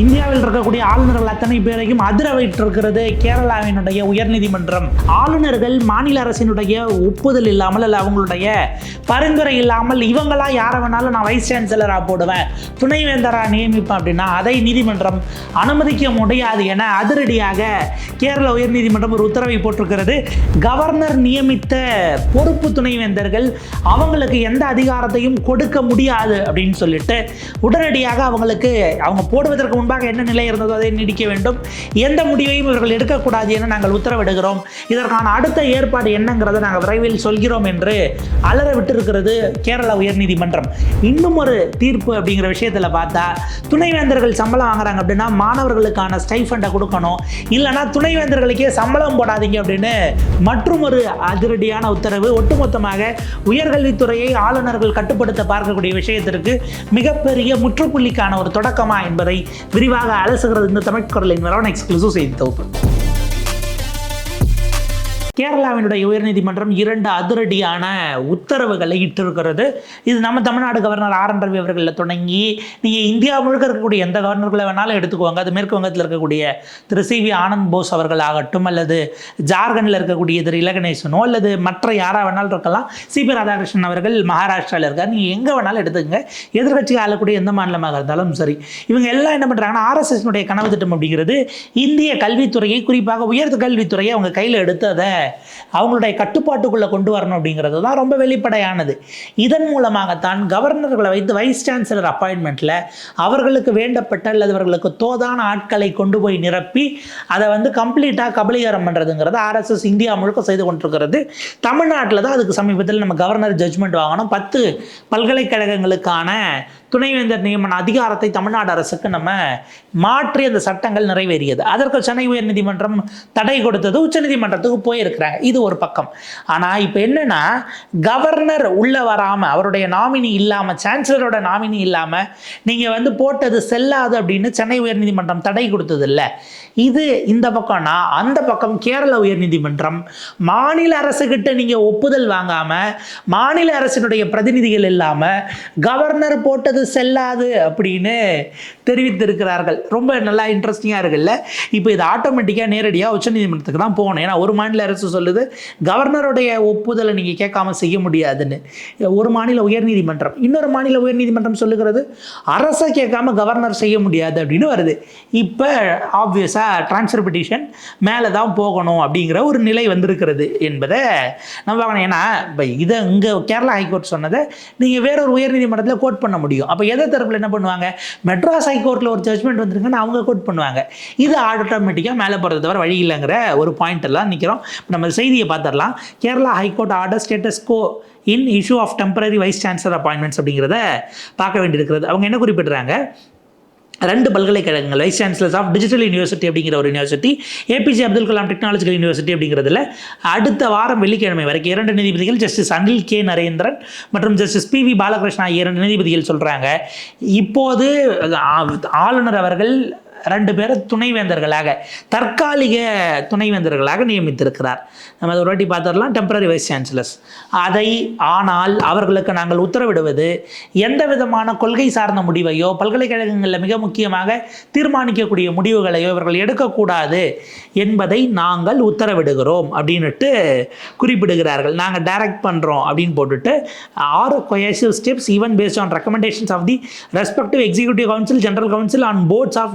இந்தியாவில் இருக்கக்கூடிய ஆளுநர்கள் அத்தனை பேரையும் அதிர வைத்திருக்கிறது கேரளாவினுடைய உயர்நீதிமன்றம். ஆளுநர்கள் மாநில அரசினுடைய ஒப்புதல் இல்லாமல் அல்ல அவங்களுடைய பரிந்துரை இல்லாமல் இவங்களா யாரை வேணாலும் நான் வைஸ் சான்சலராக போடுவேன். துணைவேந்தராக நியமிப்பேன் அப்படின்னா அதை நீதிமன்றம் அனுமதிக்க முடியாது என அதிரடியாக கேரள உயர்நீதிமன்றம் ஒரு உத்தரவை போட்டிருக்கிறது. கவர்னர் நியமித்த பொறுப்பு துணைவேந்தர்கள் அவங்களுக்கு எந்த அதிகாரத்தையும் கொடுக்க முடியாது அப்படின்னு சொல்லிட்டு உடனடியாக அவங்களுக்கு அவங்க போடுவதற்கு முன்பாக என்ன நிலை இருந்ததோ அதை நீடிக்க வேண்டும். எந்த முடிவையும் இவர்கள் எடுக்கக்கூடாது என நாங்கள் உத்தரவிடுகிறோம். இதற்கான அடுத்த ஏற்பாடு என்னங்கிறத நாங்கள் விரைவில் சொல்கிறோம் என்று அலற விட்டிருக்கிறது கேரள உயர்நீதிமன்றம். இன்னும் ஒரு தீர்ப்பு அப்படிங்கிற விஷயத்தில் பார்த்தா துணைவேந்தர்கள் சம்பளம் வாங்குறாங்க அப்படின்னா மாணவர்களுக்கான ஸ்டைஃபண்டை கொடுக்கணும். இல்லைனா துணைவேந்தர்களுக்கே சம்பளம் போடாதீங்க அப்படின்னு மற்றும் ஒரு அதிரடியான உத்தரவு. ஒட்டுமொத்தமாக உயர்கல்வித்துறையை ஆளுநர்கள் கட்டுப்படுத்த பார்க்கக்கூடிய விஷயத்திற்கு மிகப்பெரிய முற்றுப்புள்ளிக்கான ஒரு தொடக்கமா என்பதை விரிவாக அலசுகிறது இந்த தமிழ் குரலின் வரவன் எக்ஸ்க்ளூசிவ் செய்தி தொகுப்பு. கேரளாவினுடைய உயர்நீதிமன்றம் இரண்டு அதிரடியான உத்தரவுகளை இட்டிருக்கிறது. இது நம்ம Tamil Nadu governor R. N. Ravi அவர்களில் தொடங்கி நீங்கள் இந்தியா முழுக்க இருக்கக்கூடிய எந்த கவர்னர்களை வேணாலும் எடுத்துக்குவாங்க அது மேற்கு வங்கத்தில் இருக்கக்கூடிய திரு சி. வி. ஆனந்த் போஸ் அவர்கள் ஆகட்டும் அல்லது ஜார்க்கண்டில் இருக்கக்கூடிய திரு இலகணேசனோ அல்லது மற்ற யாராக வேணாலும் இருக்கலாம். சிபி ராதாகிருஷ்ணன் அவர்கள் மகாராஷ்டிராவில் இருக்கார். நீங்கள் எங்கே வேணாலும் எடுத்துக்கங்க. எதிர்கட்சி ஆளக்கூடிய எந்த மாநிலமாக இருந்தாலும் சரி. இவங்க எல்லாம் என்ன பண்ணுறாங்கன்னா ஆர்எஸ்எஸ்னுடைய கனவு திட்டம் அப்படிங்கிறது இந்திய கல்வித்துறையை குறிப்பாக உயர்த்த கல்வித்துறையை அவங்க கையில் எடுத்து அதை அவங்களுடைய கட்டுப்பாட்டுக்குள்ளே கொண்டு வரணும் அப்படிங்கிறது தான் ரொம்ப வெளிப்படையானது. இதன் மூலமாகத்தான் கவர்னர்களை வைத்து வைஸ் சான்சலர் அப்பாயின்மெண்ட்டில் அவர்களுக்கு வேண்டப்பட்ட அல்லது அவர்களுக்கு தோதான ஆட்களை கொண்டு போய் நிரப்பி அதை வந்து கம்ப்ளீட்டாக கபலீகரம் பண்ணுறதுங்கிறது ஆர்எஸ்எஸ் இந்தியா முழுக்க செய்து கொண்டிருக்கிறது. தமிழ்நாட்டில் தான் அதுக்கு சமீபத்தில் நம்ம கவர்னர் ஜட்ஜ்மெண்ட் வாங்கணும். பத்து பல்கலைக்கழகங்களுக்கான துணைவேந்தர் நியமன அதிகாரத்தை தமிழ்நாடு அரசுக்கு நம்ம மாற்றி அந்த சட்டங்கள் நிறைவேறியது. அதற்கு சென்னை உயர்நீதிமன்றம் தடை கொடுத்தது. உச்சநீதிமன்றத்துக்கு போயிருக்கிறாங்க. இது ஒரு பக்கம். ஆனால் இப்போ என்னென்னா கவர்னர் உள்ளே வராமல் அவருடைய நாமினி இல்லாமல் சான்சலரோட நாமினி இல்லாமல் நீங்கள் வந்து போட்டது செல்லாது அப்படின்னு சென்னை உயர்நீதிமன்றம் தடை கொடுத்தது இல்லை இது இந்த பக்கம்னா அந்த பக்கம் கேரள உயர்நீதிமன்றம் மாநில அரசுக்கிட்ட நீங்கள் ஒப்புதல் வாங்காமல் மாநில அரசினுடைய பிரதிநிதிகள் இல்லாமல் கவர்னர் போட்டது செல்லாது அப்படின்னு தெரிவித்திருக்கிறார்கள். ரொம்ப நல்லா இன்ட்ரெஸ்டிங்காக இருக்குல்ல? இப்போ இது ஆட்டோமேட்டிக்காக நேரடியாக உச்சநீதிமன்றத்துக்கு தான் போகணும். ஏன்னா ஒரு மாநில அரசு சொல்லுது கவர்னருடைய ஒப்புதலை நீங்கள் கேட்காம செய்ய முடியாதுன்னு. ஒரு மாநில உயர்நீதிமன்றம் இன்னொரு மாநில உயர்நீதிமன்றம் சொல்லுகிறது அரசை கேட்காம கவர்னர் செய்ய முடியாது அப்படின்னு வருது. இப்போ ஆப்வியஸாக டிரான்ஸ்ஃபர் பெட்டிஷன் மேலே தான் போகணும் அப்படிங்கிற ஒரு நிலை வந்திருக்கிறது என்பதை நம்ம பார்க்கணும் ஏன்னா இப்போ இதை இங்கே கேரளா ஹைகோர்ட் சொன்னதை நீங்கள் வேறொரு உயர்நீதிமன்றத்தில் கோட் பண்ண முடியும். அப்போ எதை தரப்பில் என்ன பண்ணுவாங்க? மெட்ராஸ் ஹைகோர்ட்டில் ஒரு ஜட்மெண்ட் வந்திருக்குன்னு அவங்க கோட் பண்ணுவாங்க. இது ஆட்டோமேட்டிக்காக மேலே போகிறது தவிர வழி இல்லைங்கிற ஒரு பாயிண்ட் எல்லாம் நிற்கிறோம் நம்ம செய்தியை பார்த்துடலாம். Kerala high court order status quo in issue of temporary vice chancellor appointments அப்படிங்கிறத பார்க்க வேண்டியிருக்கிறது. அவங்க என்ன குறிப்பிடுறாங்க? ரெண்டு பல்கலைக்கழகங்கள் vice chancellors of digital university அப்படிங்கிற ஒரு university APJ Abdul Kalam technological university அப்படிங்கிறதுல அடுத்த வாரம் வெள்ளிக்கிழமை வரைக்கும் இரண்டு நீதிபதிகள் ஜஸ்டிஸ் அனில் கே நரேந்திரன் மற்றும் ஜஸ்டிஸ் பி வி பாலகிருஷ்ணா இரண்டு நீதிபதிகள் சொல்கிறாங்க இப்போது ஆளுநர் அவர்கள் ரெண்டு பேரை துணைவேந்தர்களாக தற்காலிக துணைவேந்தர்களாக நியமித்திருக்கிறார். நம்ம அதை ஒரு வாட்டி பார்த்துடலாம். டெம்பரரி வைஸ் சான்சலர்ஸ் அதை ஆனால் அவர்களுக்கு நாங்கள் உத்தரவிடுவது எந்த விதமான கொள்கை சார்ந்த முடிவையோ பல்கலைக்கழகங்களில் மிக முக்கியமாக தீர்மானிக்கக்கூடிய முடிவுகளையோ இவர்கள் எடுக்கக்கூடாது என்பதை நாங்கள் உத்தரவிடுகிறோம் அப்படின்னுட்டு குறிப்பிடுகிறார்கள். நாங்கள் டைரக்ட் பண்ணுறோம் அப்படின்னு போட்டுட்டு ஆறு coercive steps even based on recommendations of the respective executive council general council on boards of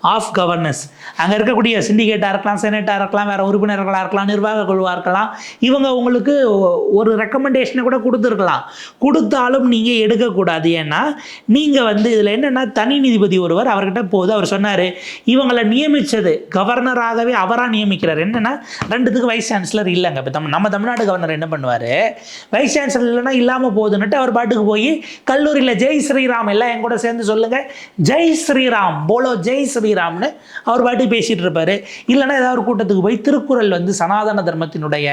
of governance அங்கே இருக்கக்கூடிய சிண்டிகேட்டாக இருக்கலாம் செனட்டாக இருக்கலாம் வேறு உறுப்பினர்களாக இருக்கலாம் நிர்வாக குழுவாக இருக்கலாம் இவங்க உங்களுக்கு ஒரு ரெக்கமெண்டேஷனை கூட கொடுத்துருக்கலாம். கொடுத்தாலும் நீங்கள் எடுக்கக்கூடாது. ஏன்னா நீங்கள் வந்து இதில் என்னென்னா தனி நீதிபதி ஒருவர் அவர்கிட்ட போகுது அவர் சொன்னார் இவங்களை நியமித்தது கவர்னராகவே அவராக நியமிக்கிறார். என்னென்னா ரெண்டுத்துக்கு வைஸ் சான்சலர் இல்லைங்க. இப்போ நம்ம தமிழ்நாடு கவர்னர் என்ன பண்ணுவார்? வைஸ் சான்சலர் இல்லைன்னா இல்லாமல் போகுதுன்னுட்டு அவர் பாட்டுக்கு போய் கல்லூரியில் ஜெய் ஸ்ரீராம் எல்லாம் என் கூட சேர்ந்து சொல்லுங்கள் ஜெய் ஸ்ரீராம் போலோ ஜெய் ஸ்ரீ ஸ்ரீராம்னு அவர் பாட்டி பேசிகிட்டு இருப்பார். இல்லைன்னா ஏதாவது ஒரு கூட்டத்துக்கு போய் திருக்குறள் வந்து சனாதன தர்மத்தினுடைய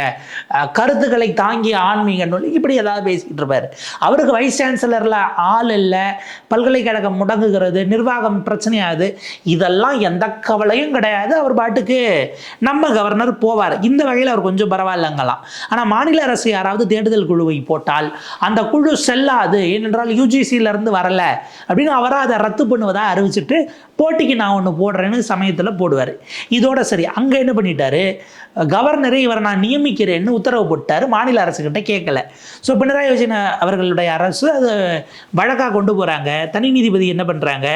கருத்துக்களை தாங்கிய ஆன்மீக நூல் இப்படி ஏதாவது பேசிக்கிட்டு இருப்பார். அவருக்கு வைஸ் சான்சலரில் ஆள் இல்லை பல்கலைக்கழகம் முடங்குகிறது நிர்வாகம் பிரச்சனையாது இதெல்லாம் எந்த கவலையும் கிடையாது. அவர் பாட்டுக்கு நம்ம கவர்னர் போவார். இந்த வகையில் அவர் கொஞ்சம் பரவாயில்லைங்களாம். ஆனால் மாநில அரசு யாராவது தேடுதல் குழுவை போட்டால் அந்த குழு செல்லாது. ஏனென்றால் யூஜிசியிலேருந்து வரல. அப்படின்னு அவராக அதை ரத்து பண்ணுவதாக அறிவிச்சிட்டு போட்டிக்கு நான் ஒன்று போடுறேன்னு சமயத்தில் போடுவார். இதோட சரி அங்கே என்ன பண்ணிட்டாரு? கவர்னரை இவரை நான் நியமிக்கிறேன்னு உத்தரவு போட்டார் மாநில அரசுக்கிட்ட கேட்கல. ஸோ பினராயி விஜயன் அவர்களுடைய அரசு அது வழக்காக கொண்டு போகிறாங்க தனி நீதிபதி என்ன பண்ணுறாங்க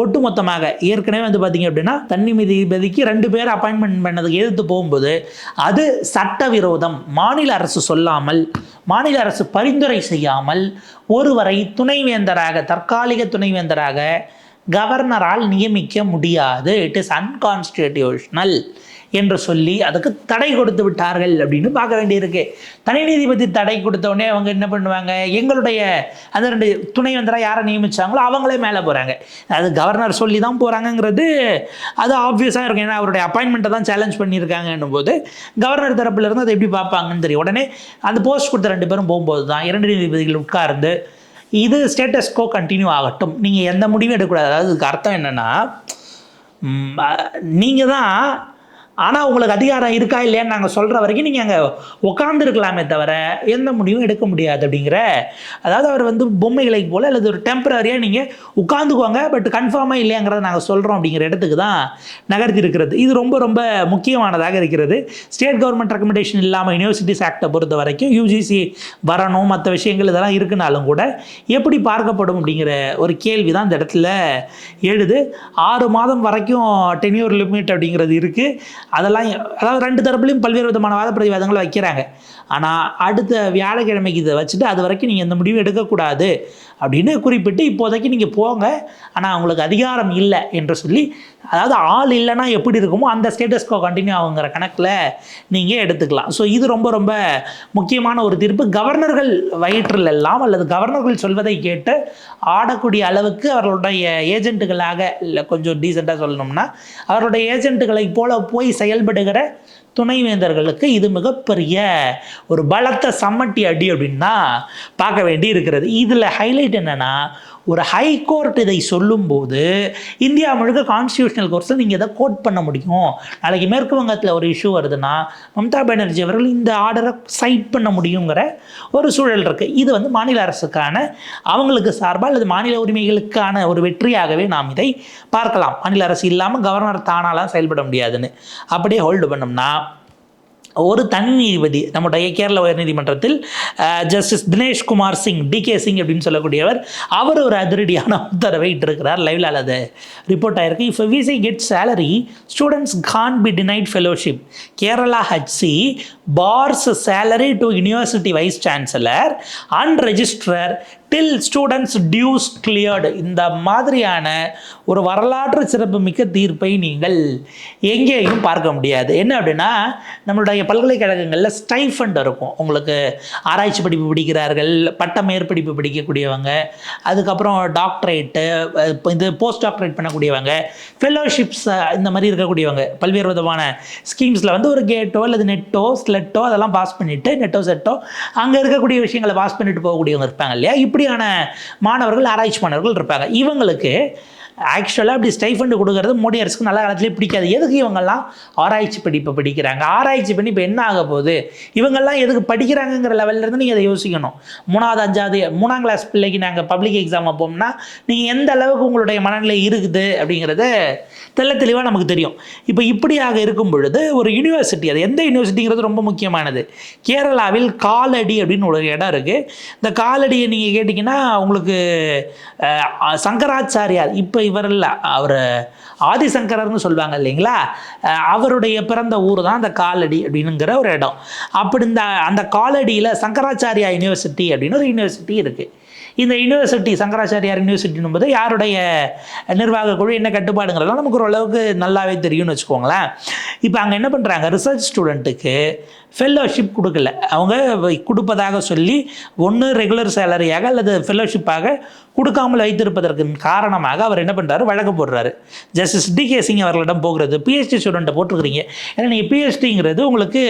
ஒட்டுமொத்தமாக ஏற்கனவே வந்து பார்த்தீங்க அப்படின்னா தனி நீதிபதிக்கு ரெண்டு பேர் அப்பாயின்மெண்ட் பண்ணதுக்கு எதிர்த்து போகும்போது அது சட்டவிரோதம். மாநில அரசு சொல்லாமல் மாநில அரசு பரிந்துரை செய்யாமல் ஒருவரை துணைவேந்தராக தற்காலிக துணைவேந்தராக கவர்னரால் நியமிக்க முடியாது. இட் இஸ் அன்கான்ஸ்டிடியூஷனல் என்று சொல்லி அதுக்கு தடை கொடுத்து விட்டார்கள் அப்படின்னு பார்க்க வேண்டியிருக்கு. தனி நீதிபதி தடை கொடுத்தோடனே அவங்க என்ன பண்ணுவாங்க? எங்களுடைய அந்த ரெண்டு துணை வந்தராக யாரை நியமித்தாங்களோ அவங்களே மேலே போகிறாங்க அது கவர்னர் சொல்லி தான் போகிறாங்கங்கிறது அது ஆப்வியஸாக இருக்கும். ஏன்னா அவருடைய அப்பாயின்மெண்ட்டை தான் சேலஞ்ச் பண்ணியிருக்காங்கன்னும் போது கவர்னர் தரப்புலருந்து அதை எப்படி பார்ப்பாங்கன்னு தெரியும். உடனே அந்த போஸ்ட் கொடுத்த ரெண்டு பேரும் போகும்போது தான் இரண்டு நீதிபதிகள் உட்கார்ந்து இது ஸ்டேட்டஸ் கோ கண்டினியூ ஆகட்டும். நீங்கள் எந்த முடிவும் எடுக்கக்கூடாது. அதாவது இதுக்கு அர்த்தம் என்னென்னா நீங்கள் தான் ஆனால் உங்களுக்கு அதிகாரம் இருக்கா இல்லையான்னு நாங்கள் சொல்கிற வரைக்கும் நீங்கள் அங்கே உட்காந்துருக்கலாமே தவிர எந்த முடிவும் எடுக்க முடியாது அப்படிங்கிற அதாவது அவர் வந்து பொம்மைகளை போல் அல்லது ஒரு டெம்பரரியாக நீங்கள் உட்காந்துக்குவாங்க பட் கன்ஃபார்மாக இல்லையாங்கிறத நாங்கள் சொல்கிறோம் அப்படிங்கிற இடத்துக்கு தான் நகர்த்தி இருக்கிறது இது ரொம்ப ரொம்ப முக்கியமானதாக இருக்கிறது. ஸ்டேட் கவர்மெண்ட் ரெக்கமெண்டேஷன் இல்லாமல் யூனிவர்சிட்டிஸ் ஆக்டை பொறுத்த வரைக்கும் யூஜிசி வரணும் மற்ற விஷயங்கள் இதெல்லாம் இருக்குனாலும் கூட எப்படி பார்க்கப்படும் அப்படிங்கிற ஒரு கேள்வி தான் இந்த இடத்துல எழுது. ஆறு மாதம் வரைக்கும் டென்யூர் லிமிட் அப்படிங்கிறது இருக்குது அதெல்லாம் அதாவது ரெண்டு தரப்புலையும் பல்வேறு விதமான வாத பிரதிவாதங்களை வைக்கிறாங்க. ஆனால் அடுத்த வியாழக்கிழமைக்கு இதை வச்சுட்டு அது வரைக்கும் நீங்கள் எந்த முடிவும் எடுக்கக்கூடாது அப்படின்னு குறிப்பிட்டு இப்போதைக்கு நீங்கள் போங்க. ஆனால் அவங்களுக்கு அதிகாரம் இல்லை என்று சொல்லி அதாவது ஆள் இல்லைன்னா எப்படி இருக்குமோ அந்த ஸ்டேட்டஸ்கோ கண்டினியூ ஆகுங்கிற கணக்கில் நீங்கள் எடுத்துக்கலாம். ஸோ இது ரொம்ப ரொம்ப முக்கியமான ஒரு தீர்ப்பு. கவர்னர்கள் வயிற்றில் எல்லாம் அல்லது கவர்னர்கள் சொல்வதை கேட்டு ஆடக்கூடிய அளவுக்கு அவர்களுடைய ஏஜென்ட்டுகளாக இல்லை கொஞ்சம் டீசெண்டாக சொல்லணும்னா அவருடைய ஏஜென்ட்டுகளை போல போய் செயல்படுகிற துணைவேந்தர்களுக்கு இது மிகப்பெரிய ஒரு பலத்த சம்மட்டி அடி அப்படின்னு தான் பார்க்க வேண்டி இருக்கிறது இதில் ஹைலைட் என்னென்னா ஒரு ஹை கோர்ட் இதை சொல்லும்போது இந்தியா முழுக்க கான்ஸ்டியூஷனல் கோர்ஸை நீங்கள் இதை கோட் பண்ண முடியும்? நாளைக்கு மேற்கு வங்கத்தில் ஒரு இஷ்யூ வருதுன்னா மம்தா பானர்ஜி அவர்கள் இந்த ஆர்டரை சைட் பண்ண முடியுங்கிற ஒரு சூழல் இருக்குது இது வந்து மாநில அரசுக்கான அவங்களுக்கு சார்பாக அல்லது மாநில உரிமைகளுக்கான ஒரு வெற்றியாகவே நாம் இதை பார்க்கலாம். மாநில அரசு இல்லாமல் கவர்னர் தானாலாம் செயல்பட முடியாதுன்னு. அப்படியே ஹோல்டு பண்ணோம்னா ஒரு தனி நீதிபதி நம்முடைய கேரள உயர்நீதிமன்றத்தில் justice Dinesh Kumar Singh T K Singh அப்படின்னு சொல்லக்கூடியவர் அவர் ஒரு அதிரடியான உத்தரவை இட்டிருக்கிறார். லைவ்ல அது ரிப்போர்ட் ஆயிருக்கு. If VC get salary students can be denied fellowship Kerala HC bars salary to university vice chancellor and registrar till students dues cleared இந்த மாதிரியான ஒரு வரலாற்று சிறப்புமிக்க தீர்ப்பை நீங்கள் எங்கேயும் பார்க்க முடியாது. என்ன அப்படின்னா நம்மளுடைய பல்கலைக்கழகங்களில் ஸ்டைஃபண்ட் இருக்கும். உங்களுக்கு ஆராய்ச்சி படிப்பு படிக்கிறார்கள் பட்ட மேற்படிப்பு படிக்கக்கூடியவங்க அதுக்கப்புறம் டாக்டரேட்டு இது போஸ்ட் டாக்டரேட் பண்ணக்கூடியவங்க ஃபெலோஷிப்ஸ் இந்த மாதிரி இருக்கக்கூடியவங்க பல்வேறு விதமான ஸ்கீம்ஸில் வந்து ஒரு கேட்டோ அல்லது நெட்டோ ஸ்லெட்டோ அதெல்லாம் பாஸ் பண்ணிவிட்டு நெட்டோ செட்டோ அங்கே இருக்கக்கூடிய விஷயங்களை பாஸ் பண்ணிட்டு போகக்கூடியவங்க இருப்பாங்க இல்லையா? இப்போ இப்படியான மாணவர்கள் ஆராய்ச்சி மாணவர்கள் இருப்பாங்க. இவங்களுக்கு ஆக்சுவலாக அப்படி ஸ்டைஃபண்டு கொடுக்கறது மோடி அரசுக்கு நல்ல காலத்திலே பிடிக்காது. எதுக்கு இவங்கெல்லாம் ஆராய்ச்சி படிப்பை படிக்கிறாங்க? ஆராய்ச்சி பண்ணி இப்போ என்ன ஆக போகுது? இவங்கெல்லாம் எதுக்கு படிக்கிறாங்கங்கிற லெவல்லேருந்து நீங்கள் அதை யோசிக்கணும். மூணாவது அஞ்சாவது மூணாம் கிளாஸ் பிள்ளைக்கு நாங்கள் பப்ளிக் எக்ஸாம் வைப்போம்னா நீங்கள் எந்த அளவுக்கு உங்களுடைய மனநிலை இருக்குது அப்படிங்கிறத தெள்ள தெளிவாக நமக்கு தெரியும். இப்போ இப்படியாக இருக்கும் பொழுது ஒரு யூனிவர்சிட்டி அது எந்த யூனிவர்சிட்டிங்கிறது ரொம்ப முக்கியமானது. கேரளாவில் காலடி அப்படின்னு ஒரு இடம் இருக்குது இந்த காலடியை நீங்கள் கேட்டிங்கன்னா உங்களுக்கு சங்கராச்சாரியார் இப்போ இவர் இல்லை அவர் ஆதிசங்கரர்னு சொல்லுவாங்க இல்லைங்களா? அவருடைய பிறந்த ஊர் தான் அந்த காலடி அப்படின்னுங்கிற ஒரு இடம். அப்படி இந்த அந்த காலடியில் சங்கராச்சாரியா யூனிவர்சிட்டி அப்படின்னு ஒரு யூனிவர்சிட்டி இருக்குது இந்த யூனிவர்சிட்டி சங்கராச்சாரியார் யூனிவர்சிட்டி போது யாருடைய நிர்வாக குழு என்ன கட்டுப்பாடுங்கிறதெல்லாம் நமக்கு ஓரளவுக்கு நல்லாவே தெரியும்னு வச்சுக்கோங்களேன். இப்போ அங்கே என்ன பண்ணுறாங்க ரிசர்ச் ஸ்டூடெண்ட்டுக்கு ஃபெல்லோஷிப் கொடுக்கல. அவங்க கொடுப்பதாக சொல்லி ஒன்று ரெகுலர் சேலரியாக அல்லது ஃபெல்லோஷிப்பாக கொடுக்காமல் வைத்திருப்பதற்கு காரணமாக அவர் என்ன பண்ணுறாரு வழக்கு போடுறாரு. ஜஸ்டிஸ் டி கே சிங் அவர்களிடம் போகிறது. பிஹெச்டி ஸ்டூடெண்ட்டை போட்டிருக்கிறீங்க. ஏன்னா நீங்கள் பிஹெச்டிங்கிறது உங்களுக்கு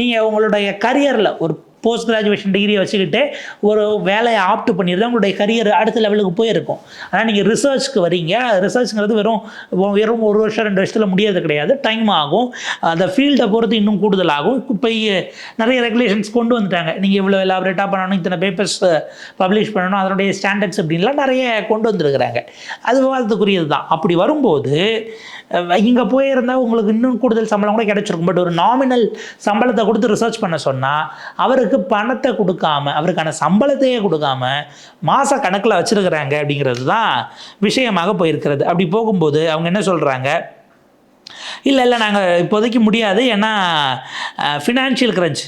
நீங்கள் உங்களுடைய கரியரில் ஒரு போஸ்ட் கிராஜுவேஷன் டிகிரியை வச்சுக்கிட்டு ஒரு வேலையை ஆப்ட் பண்ணிடுது உங்களுடைய கரியர் அடுத்த லெவலுக்கு போயிருக்கும். ஆனால் நீங்கள் ரிசர்ச்க்கு வரீங்க. ரிசர்ச்ங்கிறது வெறும் வெறும் ஒரு வருஷம் ரெண்டு வருஷத்தில் முடியாது கிடையாது. டைம் ஆகும். அந்த ஃபீல்டை பொறுத்து இன்னும் கூடுதலாகும். இப்போ நிறைய ரெகுலேஷன்ஸ் கொண்டு வந்துட்டாங்க. நீங்கள் இவ்வளோ எலாபரேட்டாக பண்ணணும் இத்தனை பேப்பர்ஸ் பப்ளிஷ் பண்ணணும் அதனுடைய ஸ்டாண்டர்ட்ஸ் அப்படின்லாம் நிறைய கொண்டு வந்திருக்கிறாங்க. அது விவாதத்துக்குரியது தான் அப்படி வரும்போது இங்கே போயிருந்தால் உங்களுக்கு இன்னும் கூடுதல் சம்பளம் கூட கிடச்சிருக்கும். பட் ஒரு நாமினல் சம்பளத்தை கொடுத்து ரிசர்ச் பண்ண சொன்னால் அவருக்கு பணத்தை கொடுக்காம அவருக்கான சம்பளத்தையே கொடுக்காம மாத கணக்கில் வச்சுருக்கிறாங்க அப்படிங்கிறது தான் விஷயமாக போயிருக்கிறது. அப்படி போகும்போது அவங்க என்ன சொல்கிறாங்க இல்லை இல்லை நாங்கள் இப்போதைக்கு முடியாது. ஏன்னா ஃபினான்ஷியல் கிரன்ச்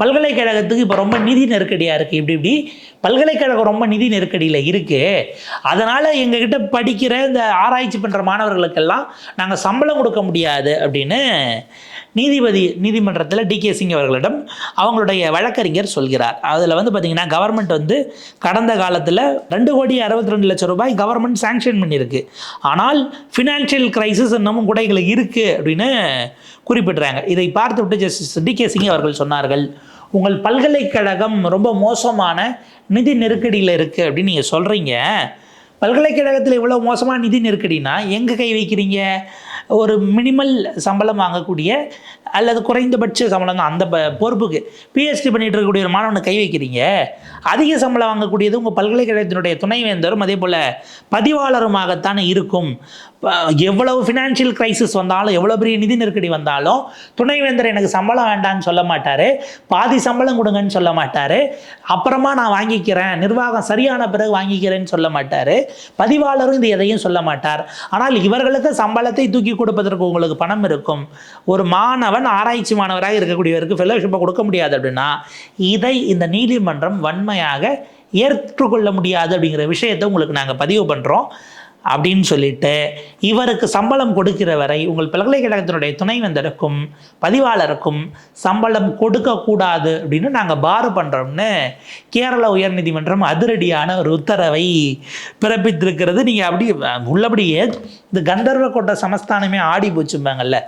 பல்கலைக்கழகத்துக்கு இப்போ ரொம்ப நிதி நெருக்கடியாக இருக்குது இப்படி இப்படி பல்கலைக்கழகம் ரொம்ப நிதி நெருக்கடியில் இருக்குது அதனால் எங்ககிட்ட படிக்கிற இந்த ஆராய்ச்சி பண்ணுற மாணவர்களுக்கெல்லாம் நாங்கள் சம்பளம் கொடுக்க முடியாது அப்படின்னு நீதிபதி நீதிமன்றத்தில் டி. கே. சிங் அவர்களிடம் அவங்களுடைய வழக்கறிஞர் சொல்கிறார். அதில் வந்து பார்த்திங்கன்னா கவர்மெண்ட் வந்து கடந்த காலத்தில் ரெண்டு கோடி அறுபத்தி ரெண்டு லட்சம் ரூபாய் கவர்மெண்ட் சாங்ஷன் பண்ணியிருக்கு. ஆனால் ஃபினான்ஷியல் கிரைசிஸ் இன்னமும் கூட இருக்குது அப்படின்னு குறிப்பிட்றாங்க. இதை பார்த்து விட்டு ஜஸ்டிஸ் டி. கே. சிங் அவர்கள் சொன்னார்கள். உங்கள் பல்கலைக்கழகம் ரொம்ப மோசமான நிதி நெருக்கடியில் இருக்குது அப்படின்னு நீங்கள் சொல்கிறீங்க பல்கலைக்கழகத்தில் இவ்வளோ மோசமான நிதி நெருக்கடினா எங்கே கை வைக்கிறீங்க? ஒரு மினிமல் சம்பளம் வாங்கக்கூடிய அல்லது குறைந்தபட்ச சம்பளம் தான் அந்த ப- பொறுப்புக்கு பிஹெச்டி பண்ணிட்டு இருக்கக்கூடிய ஒரு மாணவனை கை வைக்கிறீங்க. அதிக சம்பளம் வாங்கக்கூடியது உங்கள் பல்கலைக்கழகத்தினுடைய துணைவேந்தரும் அதே போல் பதிவாளருமாகத்தானே இருக்கும். எவ்வளவு ஃபினான்ஷியல் கிரைசிஸ் வந்தாலும் எவ்வளோ பெரிய நிதி நெருக்கடி வந்தாலும் துணைவேந்தர் எனக்கு சம்பளம் வேண்டான்னு சொல்ல மாட்டார். பாதி சம்பளம் கொடுங்கன்னு சொல்ல மாட்டார். அப்புறமா நான் வாங்கிக்கிறேன். நிர்வாகம் சரியான பிறகு வாங்கிக்கிறேன்னு சொல்ல மாட்டார். பதிவாளரும் இது எதையும் சொல்ல மாட்டார். ஆனால் இவர்களுக்கு சம்பளத்தை தூக்கி கொடுப்பதற்கு உங்களுக்கு பணம் இருக்கும். ஒரு மாணவன் ஆராய்ச்சி மாணவராக இருக்கக்கூடியவருக்கு ஃபெலோஷிப்பை கொடுக்க முடியாது அப்படின்னா இதை இந்த நீதிமன்றம் வன்மையாக ஏற்றுக்கொள்ள முடியாது அப்படிங்கிற விஷயத்தை உங்களுக்கு நாங்கள் பதிவு பண்ணுறோம் அப்படின்னு சொல்லிட்டு இவருக்கு சம்பளம் கொடுக்கிற வரை உங்கள் பல்கலைக்கழகத்தினுடைய துணைவேந்தருக்கும் பதிவாளருக்கும் சம்பளம் கொடுக்கக்கூடாது அப்படின்னு நாங்கள் பாரு பண்ணுறோம்னு கேரள உயர்நீதிமன்றம் அதிரடியான ஒரு உத்தரவை பிறப்பித்திருக்கிறது. நீங்கள் அப்படி உள்ளபடியே இந்த கந்தர்வ கோட்டை சமஸ்தானமே ஆடி போச்சும்பாங்கல்ல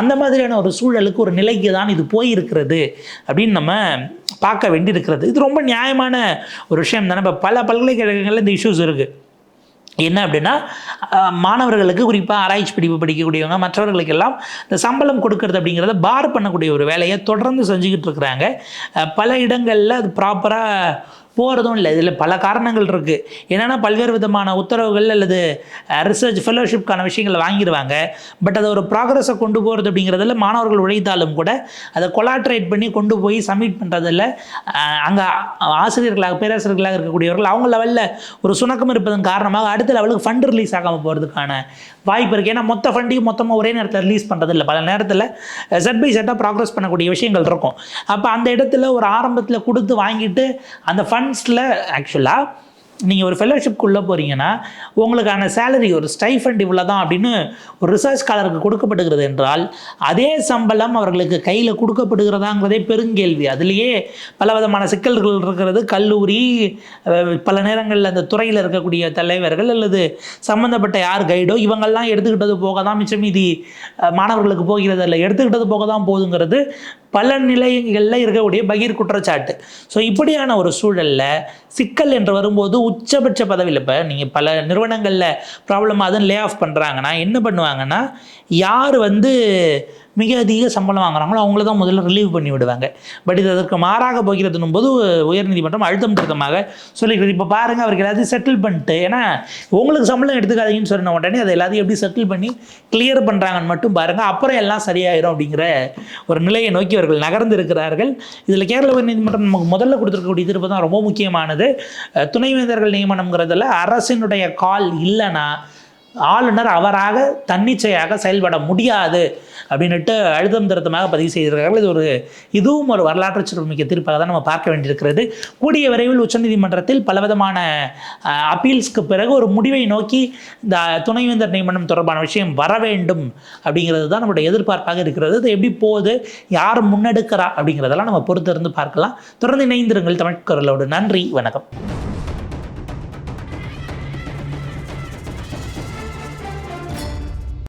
அந்த மாதிரியான ஒரு சூழலுக்கு ஒரு நிலைக்கு தான் இது போயிருக்கிறது அப்படின்னு நம்ம பார்க்க வேண்டியிருக்கிறது. இது ரொம்ப நியாயமான ஒரு விஷயம் தானே. இப்போ பல பல்கலைக்கழகங்களில் இந்த இஷ்யூஸ் இருக்குது என்ன அப்படின்னா மாணவர்களுக்கு குறிப்பாக ஆராய்ச்சி படிப்பு படிக்கக்கூடியவங்க மற்றவர்களுக்கெல்லாம் இந்த சம்பளம் கொடுக்கறது அப்படிங்கிறத பார் பண்ணக்கூடிய ஒரு வேலையை தொடர்ந்து செஞ்சுக்கிட்டு இருக்கிறாங்க. பல இடங்களில் அது ப்ராப்பராக போகிறதும் இல்லை. இதில் பல காரணங்கள் இருக்குது என்னென்னா பல்வேறு விதமான உத்தரவுகள் அல்லது ரிசர்ச் ஃபெலோஷிப்கான விஷயங்களை வாங்கிடுவாங்க பட் அதை ஒரு ப்ராக்ரஸை கொண்டு போகிறது அப்படிங்கிறதுல மாணவர்கள் உழைத்தாலும் கூட அதை கொலாட்ரேட் பண்ணி கொண்டு போய் சப்மிட் பண்ணுறதில் அங்கே ஆசிரியர்களாக பேராசிரியர்களாக இருக்கக்கூடியவர்கள் அவங்க லெவலில் ஒரு சுணக்கம் இருப்பதன் காரணமாக அடுத்த லெவலுக்கு ஃபண்ட் ரிலீஸ் ஆகாமல் போகிறதுக்கான வாய்ப்பு இருக்குது ஏன்னா மொத்த ஃபண்டையும் மொத்தமாக ஒரே நேரத்தில் ரிலீஸ் பண்ணுறதில்ல பல நேரத்தில் செட் பை செட்டாக ப்ராக்ரஸ் பண்ணக்கூடிய விஷயங்கள் இருக்கும். அப்போ அந்த இடத்துல ஒரு ஆரம்பத்தில் கொடுத்து வாங்கிட்டு அந்த ஃபண்ட் ஃபண்ட்ஸில் ஆக்சுவலாக நீங்கள் ஒரு ஃபெலோஷிப்குள்ளே போகிறீங்கன்னா உங்களுக்கான சேலரி ஒரு ஸ்டைஃபண்ட் இவ்வளோ தான் அப்படின்னு ஒரு ரிசர்ச் ஸ்காலருக்கு கொடுக்கப்படுகிறது என்றால் அதே சம்பளம் அவர்களுக்கு கையில் கொடுக்கப்படுகிறதாங்கிறதே பெருங்கேள்வி அதுலேயே பல விதமான சிக்கல்கள் இருக்கிறது. கல்லூரி பல நேரங்களில் அந்த துறையில் இருக்கக்கூடிய தலைவர்கள் அல்லது சம்மந்தப்பட்ட யார் கைடோ இவங்கெல்லாம் எடுத்துக்கிட்டது போக தான் மிச்சம் மீதி மாணவர்களுக்கு போகிறது இல்லை எடுத்துக்கிட்டது போக தான் போதுங்கிறது பல நிலைகளில் இருக்கக்கூடிய பகீர் குற்றச்சாட்டு. ஸோ இப்படியான ஒரு சூழலில் சிக்கல் என்று வரும்போது உச்சபட்ச பதவியில் இப்போ நீங்கள் பல நிறுவனங்களில் ப்ராப்ளமாக அதுவும் லே ஆஃப் பண்ணுறாங்கன்னா என்ன பண்ணுவாங்கன்னா யார் வந்து மிக அதிக சம்பளம் வாங்குறாங்களோ அவங்கள தான் முதல்ல ரிலீவ் பண்ணி விடுவாங்க. பட் இது அதற்கு மாறாக போகிறதுனும் போது உயர்நீதிமன்றம் அழுத்தம் திருத்தமாக சொல்லிக்கிறது. இப்போ பாருங்கள் அவருக்கு எல்லாத்தையும் செட்டில் பண்ணிட்டு ஏன்னா உங்களுக்கு சம்பளம் எடுத்துக்காதீங்கன்னு சொன்ன உடனே அதை எல்லாத்தையும் எப்படி செட்டில் பண்ணி கிளியர் பண்ணுறாங்கன்னு மட்டும் பாருங்கள் அப்புறம் எல்லாம் சரியாயிரும் அப்படிங்கிற ஒரு நிலையை நோக்கி அவர்கள் நகர்ந்து இருக்கிறார்கள். இதில் கேரள உயர்நீதிமன்றம் நமக்கு முதல்ல கொடுத்துருக்கக்கூடிய தீர்ப்பு தான் ரொம்ப முக்கியமானது. துணைவேந்தர்கள் நியமனம்ங்கிறதுல அரசினுடைய கால் இல்லைன்னா ஆளுநர் அவராக தன்னிச்சையாக செயல்பட முடியாது அப்படின்னுட்டு அழுத்தம் திருத்தமாக பதிவு செய்திருக்கிறார்கள். இது ஒரு இதுவும் ஒரு வரலாற்று சிறப்புமிக்க தீர்ப்பாக தான் நம்ம பார்க்க வேண்டியிருக்கிறது. கூடிய விரைவில் உச்சநீதிமன்றத்தில் பலவிதமான அப்பீல்ஸ்க்கு பிறகு ஒரு முடிவை நோக்கி இந்த துணைவேந்தர் நியமனம் தொடர்பான விஷயம் வர வேண்டும் அப்படிங்கிறது தான் நம்மளுடைய எதிர்பார்ப்பாக இருக்கிறது. இது எப்படி போகுது? யார் முன்னெடுக்கிறா அப்படிங்கிறதெல்லாம் நம்ம பொறுத்திருந்து பார்க்கலாம். தொடர்ந்து இணைந்திருங்கள் தமிழ் குரலோடு. நன்றி வணக்கம்.